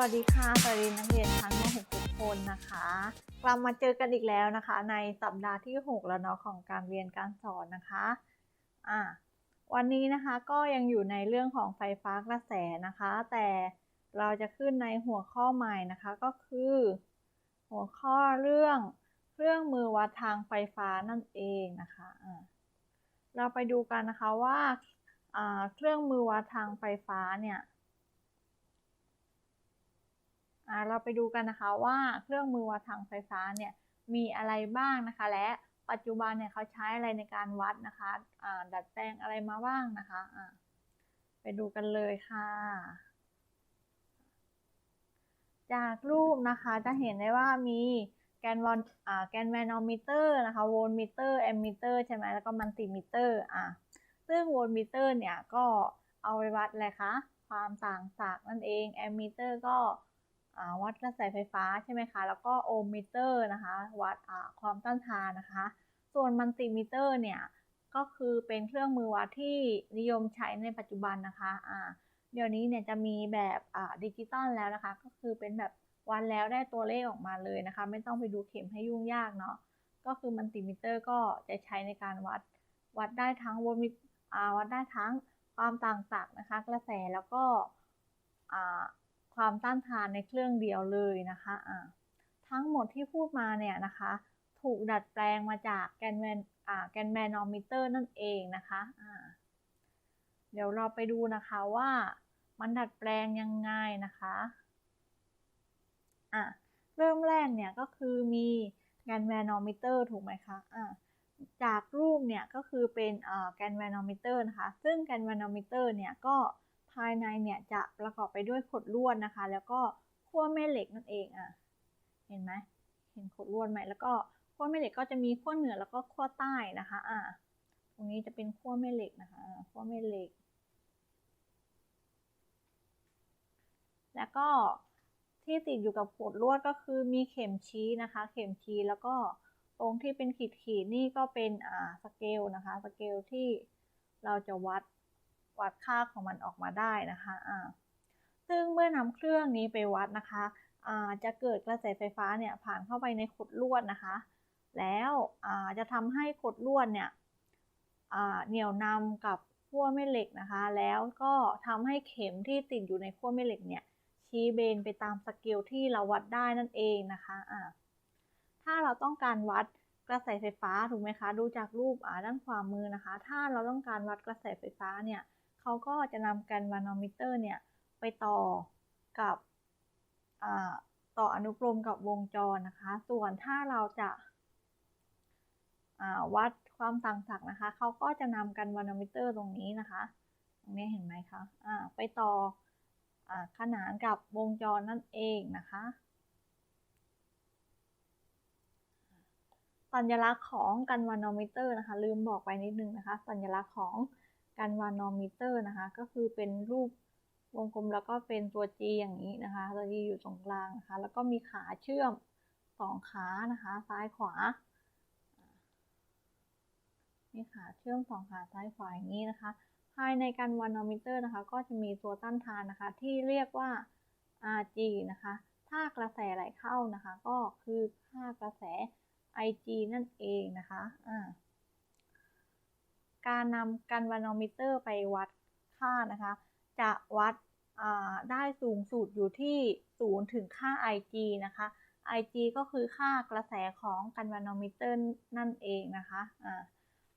วัสดีค่ะ สวัสดีนักเรียนชั้นม .6 ทุกคนนะคะ กลับมาเจอกันอีกแล้วนะคะ ในสัปดาห์ที่ 6 แล้วเนาะของการเรียนการสอนนะคะอ่าวันนี้นะคะก็ยังอยู่ในเรื่องของไฟฟ้ากระแสนะคะ แต่เราจะขึ้นในหัวข้อใหม่นะคะก็คือ หัวข้อเรื่องเครื่องมือวัดทางไฟฟ้านั่นเองนะคะอ่าเราไปดูกันนะคะว่าอ่าเครื่องมือวัดทางไฟฟ้าเนี่ย อ่า เราไปดูกันนะคะว่าเครื่องมือวัดทางไฟฟ้าเนี่ยมีอะไรบ้างนะคะ และปัจจุบันเนี่ยเขาใช้อะไรในการวัดนะคะดัดแปลงอะไรมาบ้างนะคะไปดูกันเลยค่ะ จากรูปนะคะจะเห็นได้ว่ามีแกนวอนแกนแมนอมิเตอร์นะคะโวลต์มิเตอร์แอมมิเตอร์ใช่ไหมแล้วก็มันติมิเตอร์อ่าซึ่งโวลต์มิเตอร์เนี่ยก็เอาไปวัดอะไรคะความต่างศักย์นั่นเองแอมมิเตอร์ก็ วัดกระแสไฟฟ้าใช่ไหมคะ แล้วก็โอห์มมิเตอร์นะคะ วัดความต้านทานนะคะ ส่วนมัลติมิเตอร์เนี่ย ก็คือเป็นเครื่องมือวัดที่นิยมใช้ในปัจจุบันนะคะอ่าเดี๋ยวนี้เนี่ยจะมีแบบดิจิตอลแล้วนะคะ ก็คือเป็นแบบวัดแล้วได้ตัวเลขออกมาเลยนะคะ ไม่ต้องไปดูเข็มให้ยุ่งยากเนาะ ก็คือมัลติมิเตอร์ก็จะใช้ในการวัด วัดได้ทั้งโวลต์มิวัดได้ทั้งความต่างศักย์นะคะ กระแสแล้วก็ ความต้านทานในเครื่องเดียวเลยนะคะะทั้งหมดที่พูดมาเนี่ยนะคะ ถูกดัดแปลงมาจากแกนแมนแกนแมนอมิเตอร์นั่นเองนะคะะเดี๋ยวเราไปดูนะคะว่ามันดัดแปลงยังไงนะคะะเริ่มแรกเนี่ยก็คือมีแกนแมนอมิเตอร์ถูกไหมคะะจากรูปเนี่ยก็คือเป็นแกนแมนอมิเตอร์นะคะ ซึ่งแกนแมนอมิเตอร์เนี่ยก็ายในเนี่ยจะประกอบไปด้วยขดลวดนะคะ แล้วก็ขั้วแม่เหล็กนั่นเองอะเห็นไหมเห็นขดลวดไหมแล้วก็ขั้วแม่เหล็กก็จะมีขั้วเหนือแล้วก็ขั้วใต้นะคะอ่าตรงนี้จะเป็นขั้วแม่เหล็กนะคะขั้วแม่เหล็ก แล้วก็ที่ติดอยู่กับขดลวดก็คือมีเข็มชี้นะคะ เข็มชี้แล้วก็ตรงที่เป็นขีดขีดนี่ก็เป็นอ่าสเกลนะคะสเกลที่เราจะวัด วัดค่าของมันออกมาได้นะคะอ่าซึ่งเมื่อนำเครื่องนี้ไปวัดนะคะอ่าจะเกิดกระแสไฟฟ้าเนี่ยผ่านเข้าไปในขดลวดนะคะ แล้วอ่าจะทำให้ขดลวดเนี่ยอ่าเหนี่ยวนำกับขั้วแม่เหล็กนะคะ แล้วก็ทำให้เข็มที่ติดอยู่ในขั้วแม่เหล็กเนี่ยชี้เบนไปตามสเกลที่เราวัดได้นั่นเองนะคะอ่าถ้าเราต้องการวัดกระแสไฟฟ้าถูกไหมคะ ดูจากรูปอ่าด้านขวามือนะคะ ถ้าเราต้องการวัดกระแสไฟฟ้าเนี่ย เขาก็จะนำกันวานอมิเตอร์เนี่ย ไปต่อกับต่ออนุกรมกับวงจรนะคะ ส่วนถ้าเราจะวัดความต่างศักย์นะคะ เขาก็จะนำกันวานอมิเตอร์ตรงนี้นะคะ ตรงนี้เห็นไหมคะะไปต่ออขนานกับวงจรนั่นเองนะคะ สัญลักษณ์ของกันวานอมิเตอร์นะคะ ลืมบอกไปนิดนึงนะคะ สัญลักษณ์ของ กันวานอมิเตอร์นะคะ ก็คือเป็นรูปวงกลมแล้วก็เป็นตัว G อย่างนี้นะคะ ตัว G อยู่ตรงกลางนะคะ แล้วก็มีขาเชื่อมสองขานะคะ ซ้ายขวา มีขาเชื่อมสองขาซ้ายขวาอย่างนี้นะคะ ภายในกันวานอมิเตอร์นะคะ ก็จะมีตัวต้านทานนะคะ ที่เรียกว่า Rg นะคะ ถ้ากระแสไหลเข้านะคะ ก็คือค่ากระแส Ig นั่นเองนะคะ อ่า การนำกันวานอมิเตอร์ไปวัดค่านะคะ จะวัดได้สูงสุดอยู่ที่ 0 ถึงค่า Ig นะคะ Ig ก็คือค่ากระแสของกันวานอมิเตอร์นั่นเองนะคะะ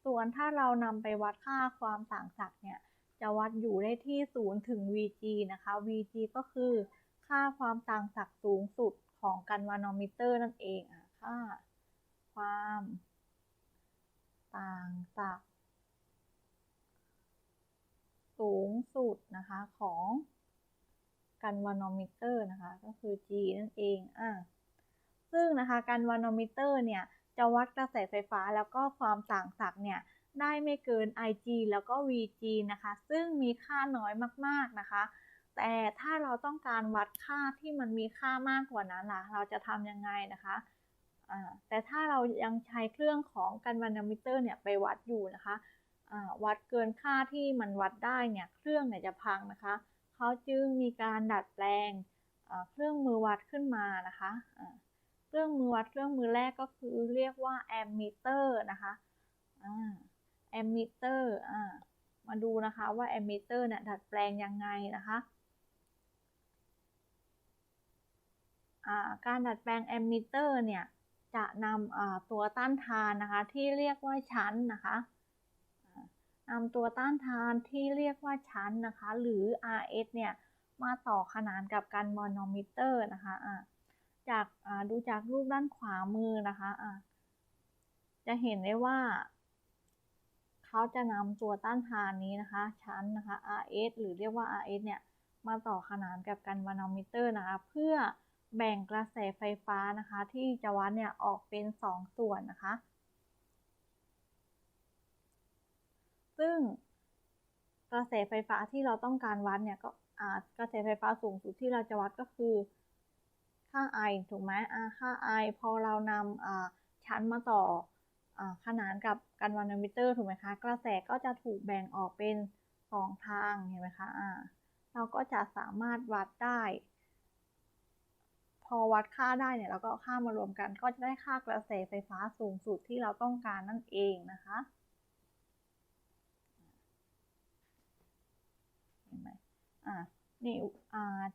ส่วนถ้าเรานำไปวัดค่าความต่างศักย์เนี่ย จะวัดอยู่ได้ที่ 0 ถึง Vg นะคะ Vg ก็คือค่าความต่างศักย์สูงสุดของกันวานอมิเตอร์นั่นเองค่าความต่างศักย์ สูงสุดนะคะของกันวานอมิเตอร์นะคะ ก็คือ G นั่นเองอ่าซึ่งนะคะกันวานอมิเตอร์เนี่ยจะวัดกระแสไฟฟ้าแล้วก็ความต่างศักย์เนี่ยได้ไม่เกิน Ig แล้วก็ Vg นะคะ ซึ่งมีค่าน้อยมากๆนะคะ แต่ถ้าเราต้องการวัดค่าที่มันมีค่ามากกว่านั้นล่ะ เราจะทำยังไงนะคะแต่ถ้าเรายังใช้เครื่องของกันวานอมิเตอร์เนี่ยไปวัดอยู่นะคะ วัดเกินค่าที่มันวัดได้เนี่ยเครื่องเนี่ยจะพังนะคะเขาจึงมีการดัดแปลงเครื่องมือวัดขึ้นมานะคะเครื่องมือวัดเครื่องมือแรกก็คือเรียกว่าแอมมิเตอร์นะคะแอมมิเตอร์มาดูนะคะว่าแอมมิเตอร์เนี่ยดัดแปลงยังไงนะคะการดัดแปลงแอมมิเตอร์เนี่ยจะนำตัวต้านทานนะคะที่เรียกว่าชั้นนะคะ ตัวต้านทานที่เรียกว่าชั้นนะคะ หรือ RS เนี่ย มาต่อขนานกับกันมอนอมิเตอร์นะคะะจากดูจากรูปด้านขวามือนะคะะจะเห็นได้ว่า เขาจะนำตัวต้านทานนี้นะคะ ชั้นนะคะ RS หรือเรียกว่า RS เนี่ย มาต่อขนานกับกันมานอมิเตอร์นะคะ เพื่อแบ่งกระแสไฟฟ้านะคะ ที่จะวัดเนี่ยออกเป็น 2 ส่วนนะคะ ซึ่งกระแสไฟฟ้าที่เราต้องการวัดเนี่ยก็กระแสไฟฟ้าสูงสุดที่เราจะวัดก็คือ ค่า I ถูกไหมค่า I พอเรานำชั้นมาต่ออขนานกับกันวานมิเตอร์ถูกไหมคะ กระแสก็จะถูกแบ่งออกเป็นสองทางเห็นไหมคะะเราก็จะสามารถวัดได้ พอวัดค่าได้เนี่ยเราก็ค่ามารวมกัน ก็จะได้ค่ากระแสไฟฟ้าสูงสุดที่เราต้องการนั่นเองนะคะเห็นไหม อ่านี่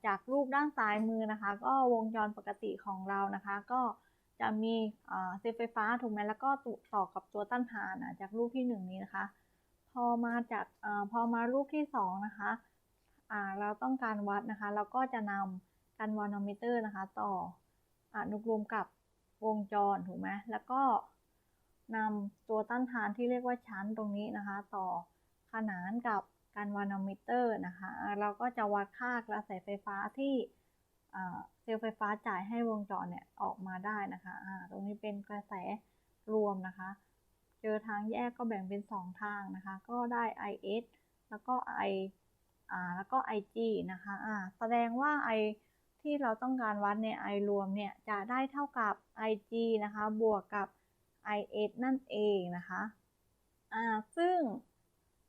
จากรูปด้านซ้ายมือนะคะ ก็วงจรปกติของเรานะคะ ก็จะมีเซลล์ไฟฟ้าถูกไหมแล้วก็ต่อกับตัวต้านทานจากรูปที่ 1 นี้นะคะ พอมาจากอพอมารูปที่ 2 นะคะเราต้องการวัดนะคะ เราก็จะนำกันวานอมิเตอร์นะคะ ต่ออนุกรมกับวงจรถูกไหมแล้วก็นำตัวต้านทานที่เรียกว่าชั้นตรงนี้นะคะ ต่อขนานกับ การวานอมิเตอร์นะคะ เราก็จะวัดค่ากระแสไฟฟ้าที่เซลล์ไฟฟ้าจ่ายให้วงจรเนี่ยออกมาได้นะคะตรงนี้เป็นกระแสรวมนะคะ เจอทางแยกก็แบ่งเป็น 2 ทางนะคะ ก็ได้ IS แล้วก็ I แล้วก็ IG นะคะแสดงว่า I ที่เราต้องการวัดใน i รวมเนี่ยจะได้เท่ากับ ig นะคะ บวกกับ is นั่นเองนะคะอ่าซึ่ง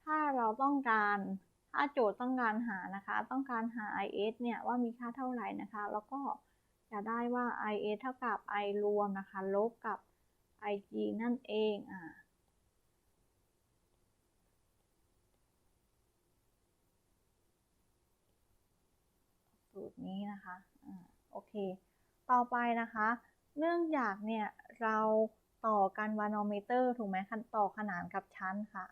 ถ้าเราต้องการถ้าโจทย์ต้องการหานะคะ ต้องการหา is เนี่ยว่ามีค่าเท่าไหร่นะคะ แล้วก็จะได้ว่า is เท่ากับ i รวมนะคะ ลบกับ ig นั่นเองอ่าสูตรนี้นะคะอ่าโอเค ต่อไปนะคะ เนื่องจากเนี่ยเราต่อกันวานอมิเตอร์ถูกไหมต่อขนานกับชั้นค่ะ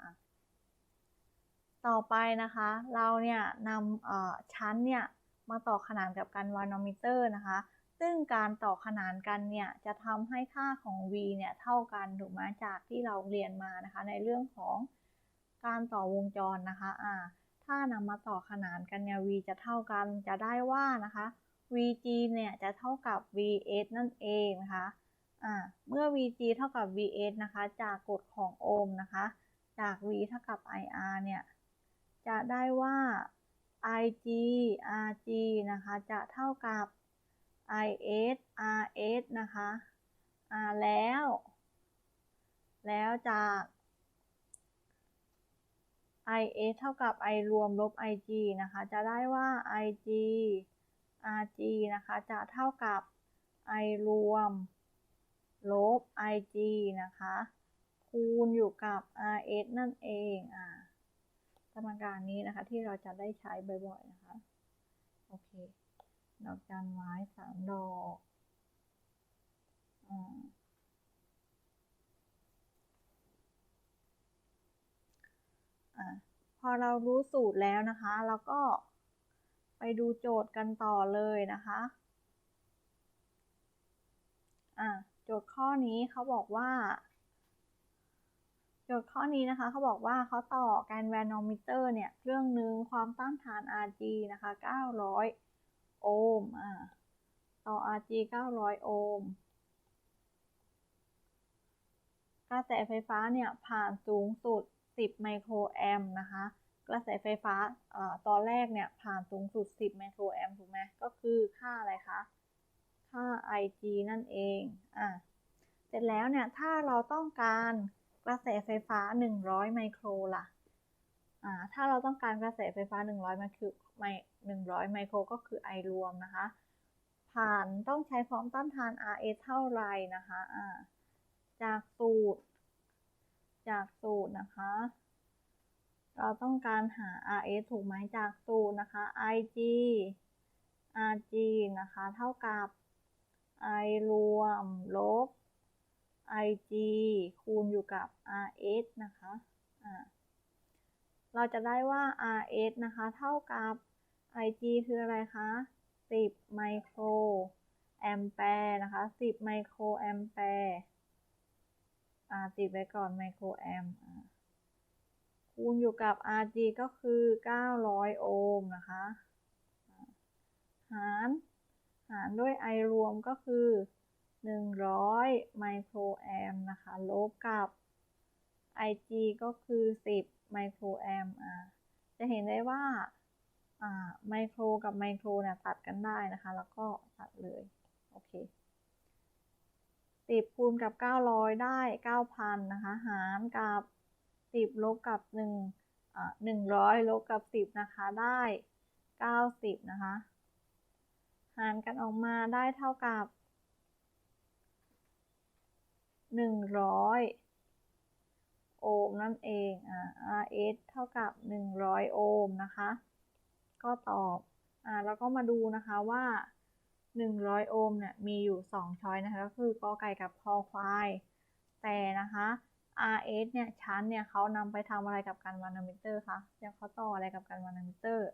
ต่อไปนะคะ เราเนี่ยนำชั้นเนี่ยมาต่อขนานกับกันวานอมิเตอร์นะคะ ซึ่งการต่อขนานกันเนี่ยจะทำให้ค่าของ v เนี่ยเท่ากันถูกไหมจากที่เราเรียนมานะคะ ในเรื่องของการต่อวงจรนะคะอ่าถ้านำมาต่อขนานกันเนี่ย v จะเท่ากันจะได้ว่านะคะ vg เนี่ยจะเท่ากับ vs นั่นเองนะคะอ่าเมื่อ vg เท่ากับ vs นะคะ จากกฎของโอห์มนะคะ จาก v เท่ากับ ir เนี่ย จะได้ว่า ig rg นะคะจะเท่ากับ is rs นะคะแล้ว แล้วจาก is เท่ากับ i รวมลบ ig นะคะ จะได้ว่า ig rg นะคะ จะเท่ากับ i รวม ลบ ig นะคะ คูณอยู่กับ rs นั่นเอง อ่า สมการนี้นะคะ ที่เราจะได้ใช้บ่อยๆนะคะ โอเค ดอกจันไว้สามดอกอ่าพอเรารู้สูตรแล้วนะคะ เราก็ไปดูโจทย์กันต่อเลยนะคะอ่าโจทย์ข้อนี้เขาบอกว่า โจทย์ข้อนี้นะคะเขาบอกว่าเขาต่อการแวนอมิเตอร์เนี่ยเครื่องหนึ่งความต้านทาน Rg นะคะ 900 โอห์มอ่าต่อ Rg 900 โอห์มกระแสไฟฟ้าเนี่ยผ่านสูงสุด 10 ไมโครแอมป์นะคะ กระแสไฟฟ้าอตอนแรกเนี่ยผ่านสูงสุด 10 ไมโครแอมป์ถูกไหมก็คือค่าอะไรคะ ค่า Ig นั่นเองอะเสร็จแล้วเนี่ยถ้าเราต้องการ กระแสไฟฟ้า 100 ไมโครล่ะอ่าถ้าเราต้องการกระแสไฟฟ้า 100 ไมโครไม100 ไมโครก็คือ I รวมนะคะ ผ่านต้องใช้ความต้านทาน RS เท่าไรนะคะอ่าจากสูตร จากสูตรนะคะ เราต้องการหา RS ถูกไหมจากสูตรนะคะ IG RG นะคะ เท่ากับ I รวมลบ IG คูณอยู่กับ RS นะคะอ่าเราจะได้ว่า RS นะคะ เท่ากับ IG คืออะไรคะ 10 ไมโครแอมแปร์นะคะ 10 ไมโครแอมแปร์อ่าติดไว้ก่อนไมโครแอมคูณอยู่กับ RG ก็คือ 900 โอห์มนะคะ หาร หารด้วย I รวมก็คือ 100 ไมโครแอมนะคะ ลบกับ IG ก็คือ 10 ไมโครแอมอ่าจะเห็นได้ว่าอ่าไมโครกับไมโครเนี่ยตัดกันได้นะคะ แล้วก็ตัดเลย โอเคสิบคูณกับเก้าร้อยได้เก้าพันนะคะ หารกับสิบลบกับหนึ่งอ่าหนึ่งร้อยลบกับสิบนะคะ ได้เก้าสิบนะคะ หารกันออกมาได้เท่ากับ หนึ่งร้อยโอห์มนั่นเองอ่า RS เท่ากับหนึ่งร้อยโอห์มนะคะ ก็ตอบอ่าแล้วก็มาดูนะคะว่า 100 โอห์มเนี่ยมีอยู่ 2 ช้อยนะคะ ก็คือกอไก่กับคอควาย แต่นะคะ RS เนี่ยชั้นเนี่ยเขานำไปทำอะไรกับการวานามิเตอร์คะยังเขาต่ออะไรกับการวานามิเตอร์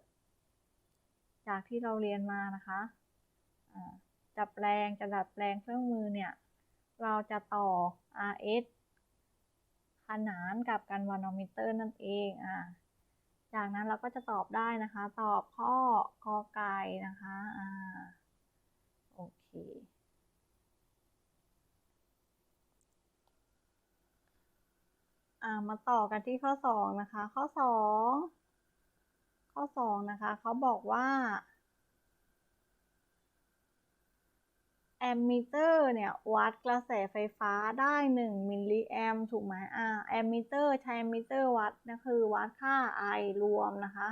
จากที่เราเรียนมานะคะจะแปลงจะดัดแปลงเครื่องมือเนี่ย เราจะต่อ RS ขนานกับการวานามิเตอร์นั่นเองอ่าจากนั้นเราก็จะตอบได้นะคะ ตอบข้อกอไก่นะคะอ่าโอเคมาต่อกันที่ข้อสองนะคะ ข้อสองข้อสองนะคะ เขาบอกว่า แอมมิเตอร์เนี่ย วัดกระแสไฟฟ้าได้ 1 มิลลิแอมถูกไหมอ่าแอมมิเตอร์ใช้แอมมิเตอร์วัดนะคือวัดค่า I รวมนะคะ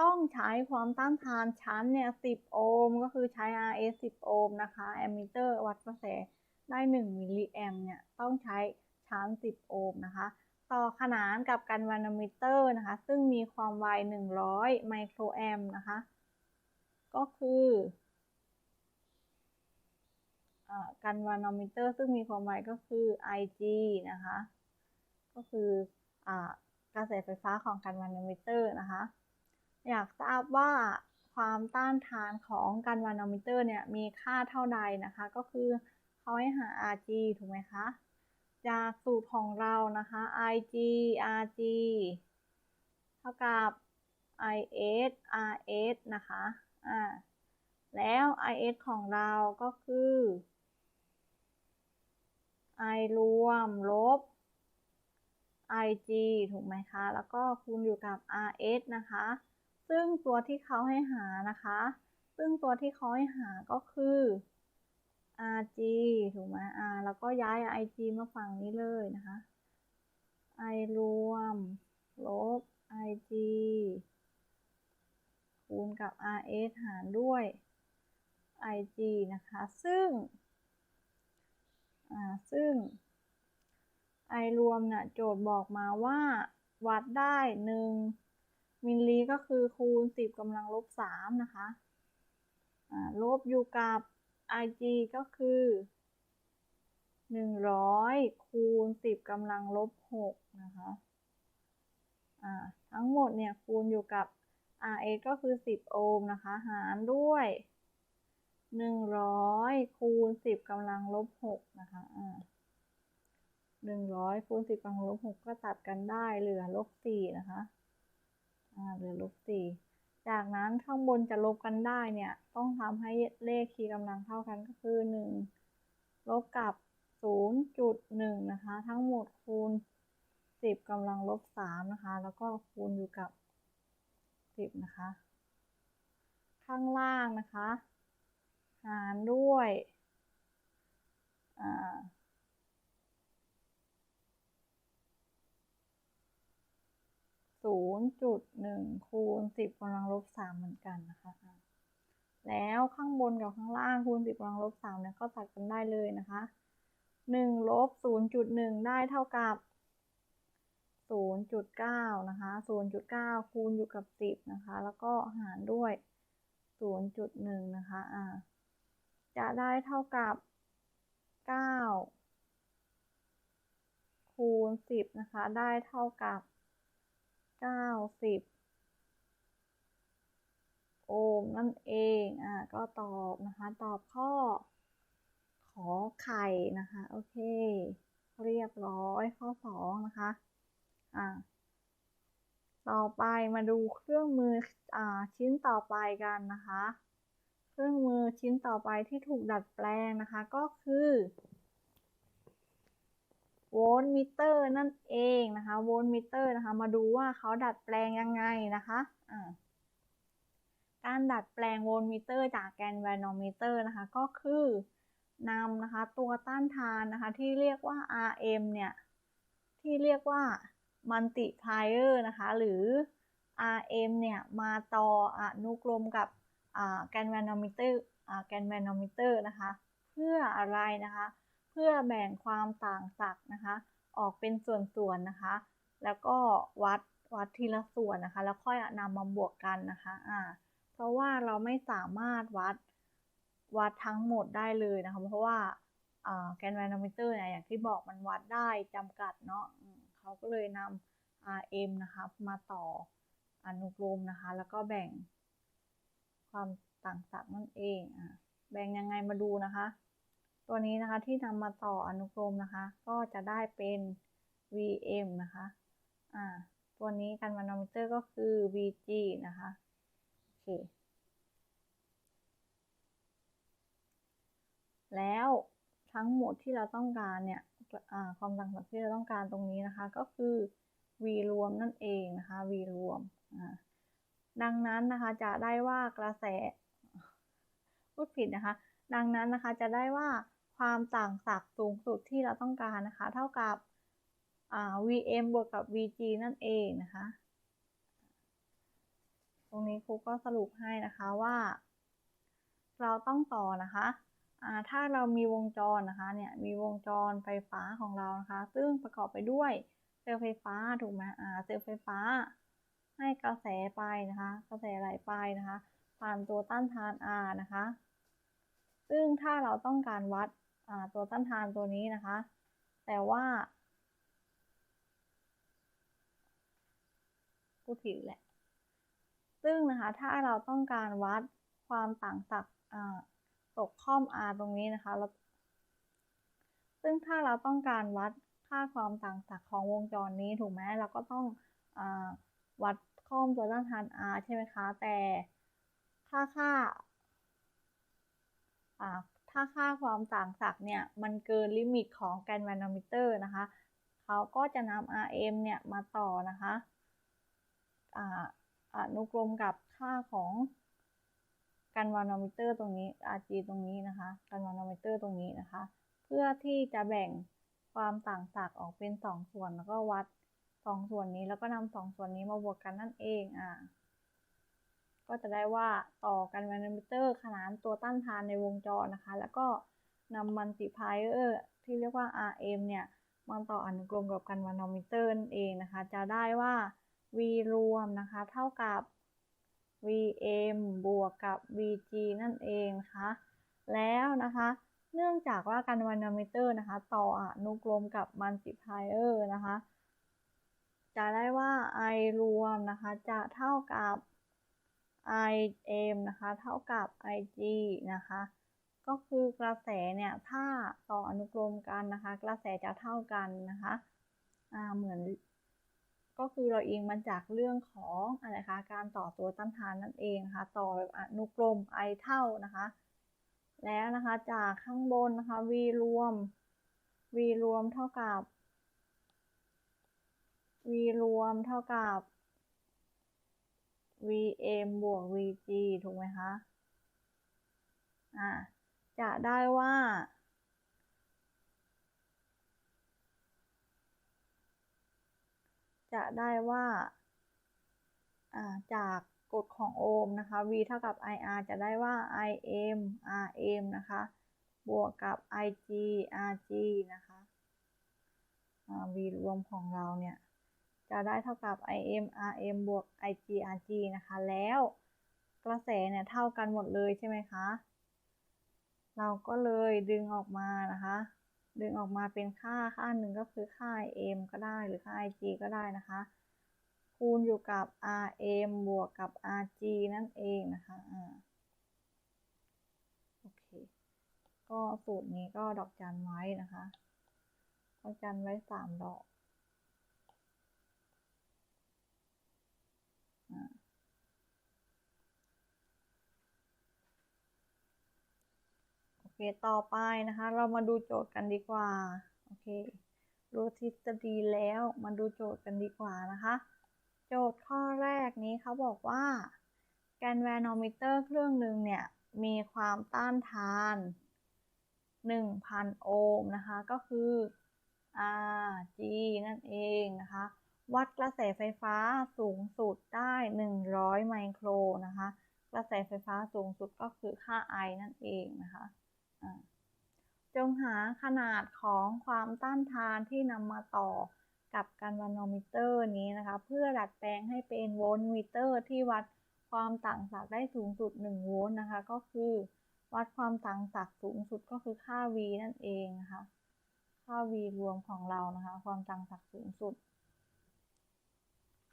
ต้องใช้ความต้านทานชั้นเนี่ย 10 โอห์มก็คือใช้ RS 10 โอห์มนะคะแอมมิเตอร์วัดกระแสได้ 1 มิลลิแอมเนี่ย ต้องใช้ชั้น 10 โอห์มนะคะ ต่อขนานกับกันวานามิเตอร์นะคะ ซึ่งมีความไว 100 ไมโครแอมนะคะ ก็คือ กันวานอมิเตอร์ ซึ่งมีความหมายก็คือ Ig นะคะ ก็คือกระแสไฟฟ้าของกันวานอมิเตอร์นะคะ อยากทราบว่าความต้านทานของกันวานอมิเตอร์เนี่ยมีค่าเท่าใดนะคะ ก็คือเขาให้หา Rg ถูกไหมคะ จากสูตรของเรานะคะ Ig Rg เท่ากับ Is Rs นะคะ อ่า แล้ว Is ของเราก็คือ i รวมลบ ig ถูกไหมคะ แล้วก็คูณอยู่กับ rs นะคะ ซึ่งตัวที่เขาให้หานะคะ ซึ่งตัวที่เขาให้หาก็คือ rg ถูกไหม r แล้วก็ย้าย ig มาฝั่งนี้เลยนะคะ i รวมลบ ig คูณกับ rs หารด้วย ig นะคะ ซึ่ง ซึ่ง i รวมเนี่ยโจทย์บอกมาว่า วัดได้ 1 มิลลิก็คือคูณ 10กำลังลบ 3 นะคะลบอยู่กับ ig ก็คือ 100 คูณ 10กำลังลบ 6 นะคะทั้งหมดเนี่ยคูณอยู่กับ RS ก็คือ 10 โอห์มนะคะ หารด้วย หนึ่งร้อยคูณสิบกำลังลบหกนะคะอ่าหนึ่งร้อยคูณสิบกำลังลบหกก็ตัดกันได้เหลือลบสี่นะคะอ่าเหลือลบสี่จากนั้นข้างบนจะลบกันได้เนี่ย ต้องทำให้เลขคีย์กำลังเท่ากันก็คือหนึ่งลบกับศูนย์จุดหนึ่งนะคะ ทั้งหมดคูณสิบกำลังลบสามนะคะ แล้วก็คูณอยู่กับสิบนะคะ ข้างล่างนะคะ หารด้วยศูนย์จุดหนึ่งคูณสิบกำลังลบสามเหมือนกันนะคะ แล้วข้างบนกับข้างล่างคูณสิบกำลังลบสามเนี่ยก็ตัดกันได้เลยนะคะหนึ่งลบศูนย์จุดหนึ่งได้เท่ากับศูนย์จุดเก้านะคะศูนย์จุดเก้าคูณอยู่กับสิบนะคะ แล้วก็หารด้วยศูนย์จุดหนึ่งนะคะ อ่า จะได้เท่ากับเก้าคูณสิบนะคะ ได้เท่ากับเก้าสิบโอห์มนั่นเอง อ่า ก็ตอบนะคะ ตอบข้อ ขอไข่นะคะ โอเค เรียบร้อยข้อสองนะคะ อ่า ต่อไปมาดูเครื่องมือ อ่า ชิ้นต่อไปกันนะคะ เครื่องมือชิ้นต่อไปที่ถูกดัดแปลงนะคะ ก็คือโวลต์มิเตอร์นั่นเองนะคะโวลต์มิเตอร์นะคะ มาดูว่าเขาดัดแปลงยังไงนะคะการดัดแปลงโวลต์มิเตอร์จากแกนแวนโนมิเตอร์นะคะ ก็คือนำนะคะตัวต้านทานนะคะที่เรียกว่า RM เนี่ย ที่เรียกว่ามัลติพลายเออร์นะคะ หรือ RM เนี่ย มาต่ออนุกรมกับ แกนแวนโนมิเตอร์แกนแวนโนมิเตอร์นะคะ เพื่ออะไรนะคะ เพื่อแบ่งความต่างศักย์นะคะ ออกเป็นส่วนๆนะคะ แล้วก็วัดวัดทีละส่วนนะคะ แล้วค่อยนำมาบวกกันนะคะอ่าเพราะว่าเราไม่สามารถวัดวัดทั้งหมดได้เลยนะคะ เพราะว่าแกนแวนโนมิเตอร์เนี่ยอย่างที่บอกมันวัดได้จำกัดเนาะเขาก็เลยนำ RM นะคะ มาต่ออนุกรมนะคะ แล้วก็แบ่ง ความต่างศักย์นั่นเองอะแบ่งยังไงมาดูนะคะ ตัวนี้นะคะที่นำมาต่ออนุกรมนะคะ ก็จะได้เป็น VM นะคะอ่าตัวนี้กันมานอมิเตอร์ก็คือ VG นะคะโอเคแล้วทั้งหมดที่เราต้องการเนี่ยความต่างศักย์ที่เราต้องการตรงนี้นะคะ ก็คือ v รวมนั่นเองนะคะ v รวมอะ ดังนั้นนะคะจะได้ว่ากระแสพูดผิดนะคะ ดังนั้นนะคะจะได้ว่าความต่างศักย์สูงสุดที่เราต้องการนะคะ เท่ากับ vm บวกกับ vg นั่นเองนะคะ ตรงนี้ครูก็สรุปให้นะคะว่า เราต้องต่อนะคะถ้าเรามีวงจรนะคะเนี่ยมีวงจรไฟฟ้าของเรานะคะ ซึ่งประกอบไปด้วยเซลล์ไฟฟ้าถูกไหมอ่าเซลล์ไฟฟ้า ให้กระแสไปนะคะ กระแสไหลไปนะคะ ผ่านตัวต้านทาน R นะคะ ซึ่งถ้าเราต้องการวัดตัวต้านทานตัวนี้นะคะ แต่ว่ากูผิดแหละ ซึ่งนะคะถ้าเราต้องการวัดความต่างศักย์ตกข้อม r ตรงนี้นะคะเราซึ่งถ้าเราต้องการวัดค่าความต่างศักย์ของวงจรนี้ถูกไหมเราก็ต้องอ วัดข้อมตัวต้านทาน r ใช่ไหมคะ แต่ถ้าค่าถ้าค่าความต่างศักย์เนี่ย มันเกินลิมิตของแกนแมนโนมิเตอร์นะคะ เขาก็จะนำ rm เนี่ย มาต่อนะคะอนุกรมกับค่าของกันวานอมิเตอร์ตรงนี้ RG ตรงนี้นะคะ กันวานอมิเตอร์ตรงนี้นะคะ เพื่อที่จะแบ่งความต่างศักย์ออกเป็นสองส่วนแล้วก็วัด สองส่วนนี้แล้วก็นำสองส่วนนี้มาบวกกันนั่นเองอ่าก็จะได้ว่าต่อกันวานอมิเตอร์ขนานตัวต้านทานในวงจรนะคะ แล้วก็นำมัลติพายเออร์ที่เรียกว่า RM เนี่ยมาต่ออนุกรมกับกันวานอมิเตอร์นั่นเองนะคะ จะได้ว่า v รวมนะคะ เท่ากับ vm บวกกับ vg นั่นเองนะคะ แล้วนะคะ เนื่องจากว่าการวานมิเตอร์นะคะ ต่ออนุกรมกับมัลติพายเออร์นะคะ จะได้ว่า i รวมนะคะ จะเท่ากับ im นะคะ เท่ากับ ig นะคะ ก็คือกระแสเนี่ย ถ้าต่ออนุกรมกันนะคะ กระแสจะเท่ากันนะคะ อ่า เหมือน ก็คือเราอิงมาจากเรื่องของอะไรคะ การต่อตัวต้านทานนั่นเองนะคะ ต่อแบบอนุกรม i เท่านะคะ แล้วนะคะ จากข้างบนนะคะ v รวม v รวมเท่ากับ v รวมเท่ากับ vm บวก vg ถูกไหมคะ อ่า จะได้ว่า จะได้ว่า จากกฎของโอห์มนะคะ V เท่ากับ IR จะได้ว่า IM RM นะคะ บวกกับ IG RG นะคะ V รวมของเราเนี่ย จะได้เท่ากับ IM RM บวก IG RG นะคะ แล้วกระแสเนี่ยเท่ากันหมดเลยใช่ไหมคะ เราก็เลยดึงออกมานะคะ ดึงออกมาเป็นค่าค่าหนึ่งก็คือค่า m ก็ได้หรือค่า ig ก็ได้นะคะ คูณอยู่กับ rm บวกกับ rg นั่นเองนะคะอ่าโอเค ก็สูตรนี้ก็ดอกจันไว้นะคะ ดอกจันไว้สามดอกอ่าโอ เค ต่อไปนะคะ เรามาดูโจทย์กันดีกว่า โอเค รู้ทฤษฎีแล้ว มาดูโจทย์กันดีกว่านะคะ โจทย์ข้อแรกนี้เขาบอกว่า แกนแวนโอมิเตอร์เครื่องหนึ่งเนี่ย มีความต้านทาน 1,000 โอห์มนะคะ ก็คือ RG นั่นเองนะคะ วัดกระแสไฟฟ้าสูงสุดได้ 100 ไมโครนะคะกระแสไฟฟ้าสูงสุดก็คือค่า I นั่นเองนะคะ จงหาขนาดของความต้านทานที่นำมาต่อกับการวานอมิเตอร์นี้นะคะ เพื่อดัดแปลงให้เป็นโวลต์มิเตอร์ที่วัดความต่างศักย์ได้สูงสุด 1 โวลต์นะคะ ก็คือ วัดความต่างศักย์สูงสุดก็คือค่า V นั่นเองนะคะ ค่า V รวมของเรานะคะ ความต่างศักย์สูงสุด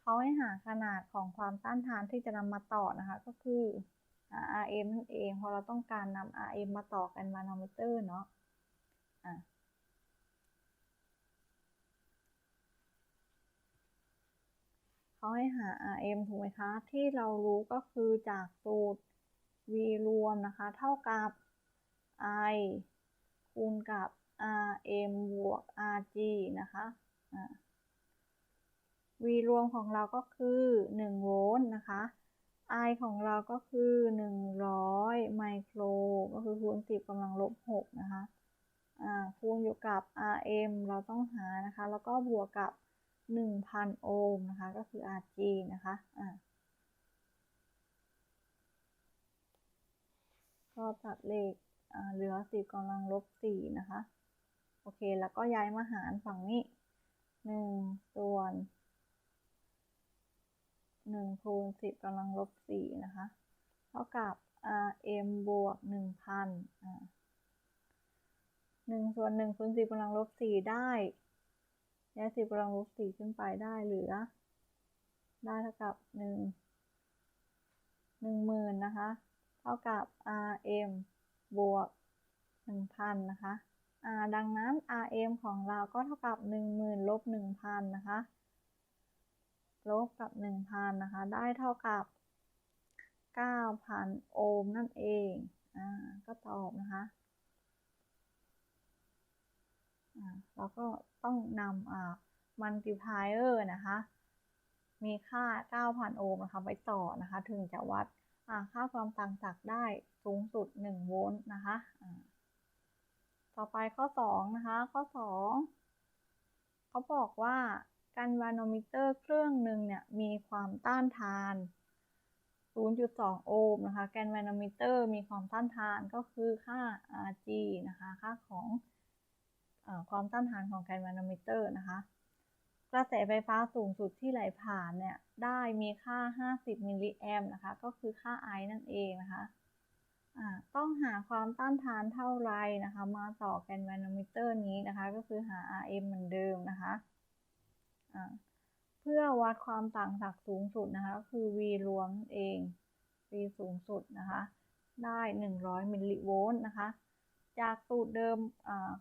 เขาให้หาขนาดของความต้านทานที่จะนำมาต่อนะคะก็คือ RM นั่นเองพอเราต้องการนำ RM มาต่อกันมานอมิเตอร์เนาะะเขาให้หา RM ถูกไหมคะ ที่เรารู้ก็คือจากสูตร V รวมนะคะ เท่ากับ I คูณกับ RM บวก RG นะคะะ V รวมของเราก็คือ 1 โวลต์นะคะ I ของเราก็คือ 100 ไมโคร ก็คือคูณ 10กำลังลบ 6 นะคะคูณอยู่กับ Rm เราต้องหานะคะ แล้วก็บวกกับ 1,000 โอห์มนะคะ ก็คือ Rg นะคะะก็ตัดเลขเหลือ 10กำลังลบ 4 นะคะ โอเค แล้วก็ย้ายมาหารฝั่งนี้ 1 ส่วน หนึ่งคูณสิบกำลังลบสี่นะคะ เท่ากับ rm บวกหนึ่งพันหนึ่งส่วนหนึ่งคูณสิบกำลังลบสี่ได้ย้ายสิบกำลังลบสี่ขึ้นไปได้เหลือ ได้เท่ากับหนึ่งหนึ่งหมื่นนะคะ เท่ากับ rm บวกหนึ่งพันะคะดังนั้น rm ของเราก็เท่ากับหนึ่งหมื่นลบหนึ่งพันนะคะ ลบกับ 1,000 นะคะ ได้เท่ากับ 9,000 โอห์มนั่นเอง อ่า ก็ตอบนะคะอ่าเราก็ต้องนำอ่า multiplier นะคะ มีค่า 9,000 โอห์มนะคะ ไปต่อนะคะ ถึงจะวัดค่าความต่างศักได้สูงสุด 1 โวลต์นะคะต่อไปข้อ 2 นะคะ ข้อ 2 เขาบอกว่า กันวานโอมิเตอร์เครื่องหนึ่งเนี่ยมีความต้านทาน 0.2 โอห์มนะคะ แกนวานโอมิเตอร์มีความต้านทานก็คือค่า Rg นะคะ ค่าของอความต้านทานของแกนวานโอมิเตอร์นะคะ กระแสไฟฟ้าสูงสุดที่ไหลผ่านเนี่ยได้มีค่า 50 มิลลิแอมนะคะ ก็คือค่า I นั่นเองนะคะต้องหาความต้านทานเท่าไรนะคะ มาต่อแกนวานโอมิเตอร์นี้นะคะ ก็คือหา Rm เหมือนเดิมนะคะ เพื่อวัดความต่างศักย์สูงสุดนะคะก็คือ V รวมเอง V สูงสุดนะคะ ได้ 100 มิลลิโวลต์นะคะ จากสูตรเดิม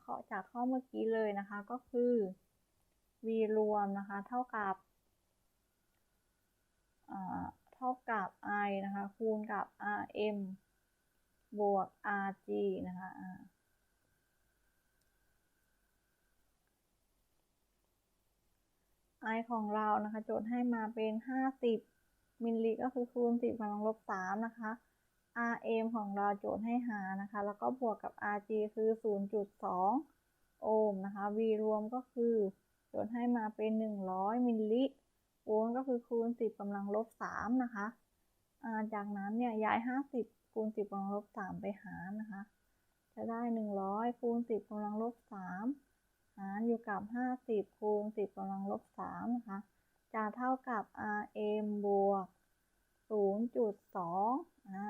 ข้อจากข้อเมื่อกี้เลยนะคะก็คือ V รวมนะคะเท่ากับเท่ากับ I นะคะคูณกับ Rm บวก Rg นะคะ i ของเรานะคะ โจทย์ให้มาเป็น 50 มิลลิก็คือคูณ 10กำลังลบ 3 นะคะ rm ของเราโจทย์ให้หานะคะ แล้วก็บวกกับ rg คือ 0.2 โอห์มนะคะ v รวมก็คือ โจทย์ให้มาเป็น 100 มิลลิโวลต์ก็คือคูณ 10กำลังลบ 3 นะคะ จากนั้นเนี่ยย้าย 50 คูณ 10กำลังลบ 3 ไปหารนะคะ จะได้ 100 คูณ 10กำลังลบ 3ารอยู่กับ 50 คูณ 10กำลังลบ3นะคะ จะเท่ากับ rm บวก 0.2อ่า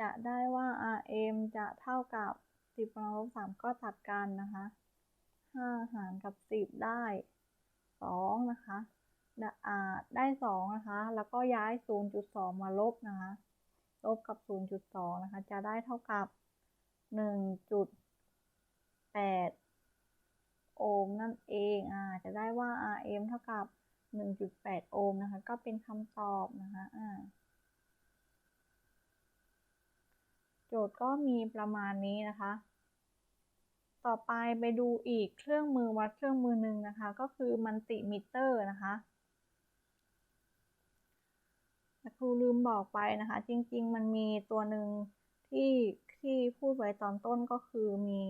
จะได้ว่า rm จะเท่ากับ 10กำลังลบ3ก็ตัดกันนะคะ 5 หารกับ 10 ได้ 2 นะคะได้อ่าได้2นะคะ แล้วก็ย้าย 0.2 มาลบนะคะ ลบกับ 0.2 นะคะ จะได้เท่ากับ 1.8 โอห์มนั่นเองอ่าจะได้ว่า Rm เท่ากับ 1.8 โอห์มนะคะ ก็เป็นคำตอบนะคะอ่าโจทย์ก็มีประมาณนี้นะคะ ต่อไปไปดูอีกเครื่องมือวัดเครื่องมือหนึ่งนะคะ ก็คือมันติมิเตอร์นะคะครูลืมบอกไปนะคะ จริง ๆ มันมีตัวหนึ่งที่ที่พูดไว้ตอนต้นก็คือมี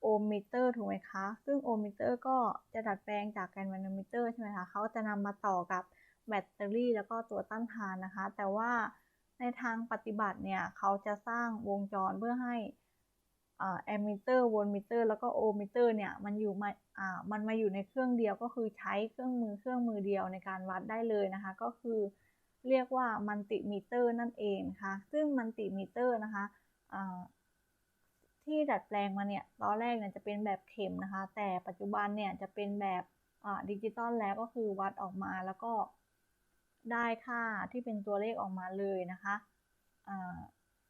โอห์มมิเตอร์ถูกไหมคะ ซึ่งโอห์มมิเตอร์ก็จะดัดแปลงจากแกนแมนมิเตอร์ใช่ไหมคะเขาจะนำมาต่อกับแบตเตอรี่แล้วก็ตัวต้านทานนะคะ แต่ว่าในทางปฏิบัติเนี่ยเขาจะสร้างวงจรเพื่อให้แอมมิเตอร์โวลต์มิเตอร์แล้วก็โอห์มมิเตอร์เนี่ยมันอยู่มาอ่ามันมาอยู่ในเครื่องเดียวก็คือใช้เครื่องมือเครื่องมือเดียวในการวัดได้เลยนะคะ ก็คือเรียกว่ามัลติมิเตอร์นั่นเองค่ะ ซึ่งมัลติมิเตอร์นะคะ ที่ดัดแปลงมาเนี่ยตอนแรกเนี่ยจะเป็นแบบเข็มนะคะ แต่ปัจจุบันเนี่ยจะเป็นแบบดิจิตอลแล้วก็คือวัดออกมาแล้วก็ได้ค่าที่เป็นตัวเลขออกมาเลยนะคะ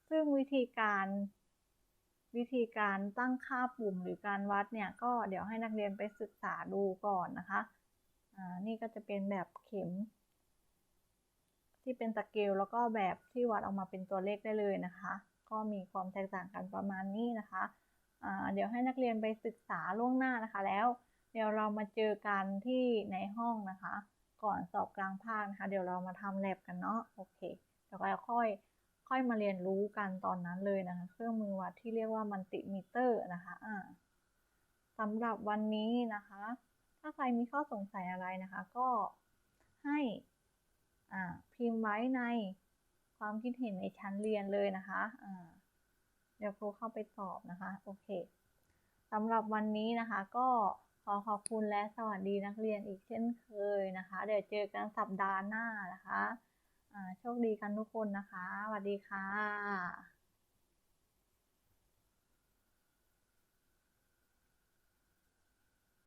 ซึ่งวิธีการวิธีการตั้งค่าปุ่มหรือการวัดเนี่ยก็เดี๋ยวให้นักเรียนไปศึกษาดูก่อนนะคะนี่ก็จะเป็นแบบเข็ม ที่เป็นสเกลแล้วก็แบบที่วัดออกมาเป็นตัวเลขได้เลยนะคะ ก็มีความแตกต่างกันประมาณนี้นะคะเดี๋ยวให้นักเรียนไปศึกษาล่วงหน้านะคะ แล้ว เดี๋ยวเรามาเจอกันที่ในห้องนะคะ ก่อนสอบกลางภาคนะคะ เดี๋ยวเรามาทำแลบกันเนาะโอเคเดี๋ยวเราค่อยค่อยมาเรียนรู้กันตอนนั้นเลยนะคะ เครื่องมือวัดที่เรียกว่ามันติมิเตอร์นะคะะสำหรับวันนี้นะคะ ถ้าใครมีข้อสงสัยอะไรนะคะ ก็ให้พิมพ์ไว้ใน ความคิดเห็นในชั้นเรียนเลยนะคะเดี๋ยวครูเข้าไปตอบนะคะ โอเคสำหรับวันนี้นะคะ ก็ขอขอบคุณและสวัสดีนักเรียนอีกเช่นเคยนะคะ เดี๋ยวเจอกันสัปดาห์หน้านะคะโชคดีกันทุกคนนะคะสวัสดีค่ะ